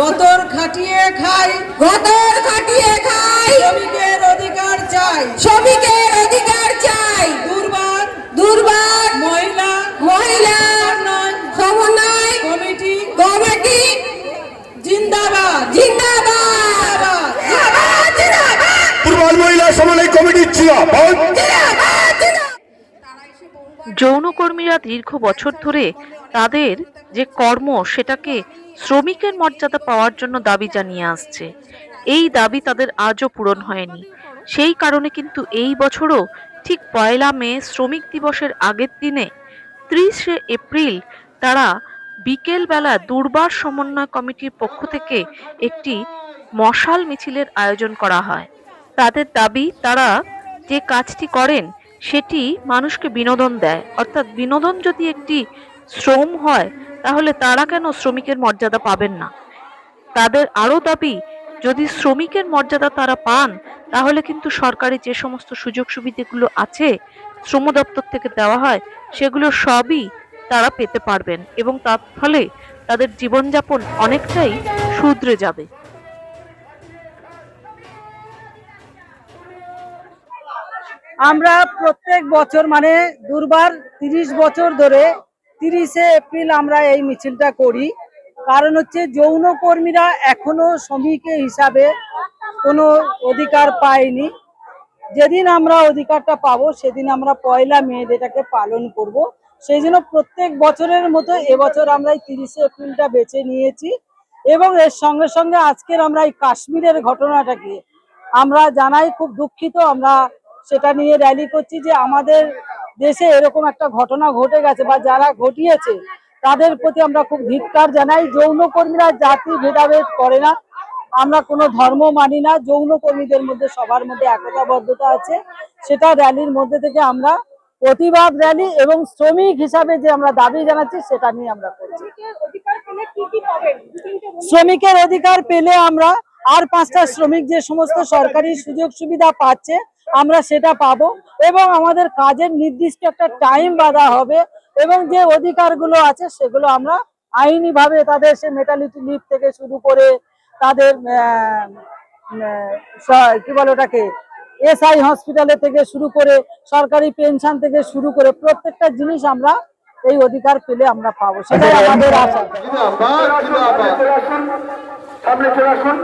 গতর খাটিয়ে খাই। গতর খাটিয়ে খাই। শ্রমিকের অধিকার চাই। শ্রমিকের অধিকার চাই। দুর্বার দুর্বার মহিলা। মহিলা। সমন্বয়। কমিটি। কমিটি। জিন্দাবাদ। জিন্দাবাদ। জিন্দাবাদ। জিন্দাবাদ। পূর্বাল মহিলা সমন্বয় কমিটির জিন্দাবাদ জিন্দাবাদ জিন্দাবাদ। যৌনকর্মীরা দীর্ঘ বছর ধরে তাদের যে কর্ম সেটাকে শ্রমিকের মর্যাদা পাওয়ার জন্য দাবি জানিয়ে আসছে। এই দাবি তাদের আজও পূরণ হয়নি। সেই কারণে কিন্তু এই বছরও ঠিক পয়লা মে শ্রমিক দিবসের আগের দিনে ত্রিশে এপ্রিল তারা বিকেলবেলা দুর্বার সমন্বয় কমিটির পক্ষ থেকে একটি মশাল মিছিলের আয়োজন করা হয়। তাদের দাবি, তারা যে কাজটি করেন সেটি মানুষকে বিনোদন দেয়। অর্থাৎ বিনোদন যদি একটি শ্রম হয়, তাহলে তারা কেন শ্রমিকের মর্যাদা পাবেন না? তাদের আরও দাবি, যদি শ্রমিকের মর্যাদা তারা পান, তাহলে কিন্তু সরকারি যে সমস্ত সুযোগ সুবিধাগুলো আছে, শ্রম দপ্তর থেকে দেওয়া হয়, সেগুলো সবই তারা পেতে পারবেন এবং তার ফলে তাদের জীবনযাপন অনেকটাই শুধরে যাবে। আমরা প্রত্যেক বছর মানে দুর্বার তিরিশ বছর ধরে তিরিশে এপ্রিল আমরা এই মিছিলটা করি। কারণ হচ্ছে যৌন কর্মীরা এখনও শ্রমিক হিসাবে কোনো অধিকার পায়নি। যেদিন আমরা অধিকারটা পাবো, সেদিন আমরা পয়লা মে এটাকে পালন করব। সেই জন্য প্রত্যেক বছরের মতো এবছর আমরা এই তিরিশে এপ্রিলটা বেছে নিয়েছি এবং এর সঙ্গে সঙ্গে আজকের আমরা এই কাশ্মীরের ঘটনাটাকে আমরা জানাই। খুব দুঃখিত আমরা সেটা নিয়ে র্যালি করছি যে আমাদের দেশে এরকম একটা ঘটনা ঘটে গেছে বা যারা ঘটিয়েছে তাদের প্রতি আমরা খুব ধিক্কার জানাই। যৌনকর্মীরা জাতি ভেদাভেদ করে না। আমরা কোনো ধর্ম মানি না। যৌনকর্মীদের মধ্যে সবার মধ্যে একতাবদ্ধতা আছে। সেটা র্যালির মধ্যে থেকে আমরা প্রতিবাদ র্যালি এবং শ্রমিক হিসাবে যে আমরা দাবি জানাচ্ছি সেটা নিয়ে আমরা করছি। শ্রমিকের অধিকার পেলে আমরা আর পাঁচটা শ্রমিক যে সমস্ত সরকারি সুযোগ সুবিধা পাচ্ছে আমরা সেটা পাবো এবং আমাদের কাজের নির্দিষ্ট একটা টাইম বাঁধা হবে এবং যে অধিকারগুলো আছে সেগুলো আমরা আইনি ভাবে তাদের সে মেটালিটি লিভ থেকে শুরু করে তাদের কি বলে ওটাকে এসআই হসপিটালে থেকে শুরু করে সরকারি পেনশন থেকে শুরু করে প্রত্যেকটা জিনিস আমরা এই অধিকার পেলে আমরা পাবো। সেটাই আমাদের আশা। আসুন।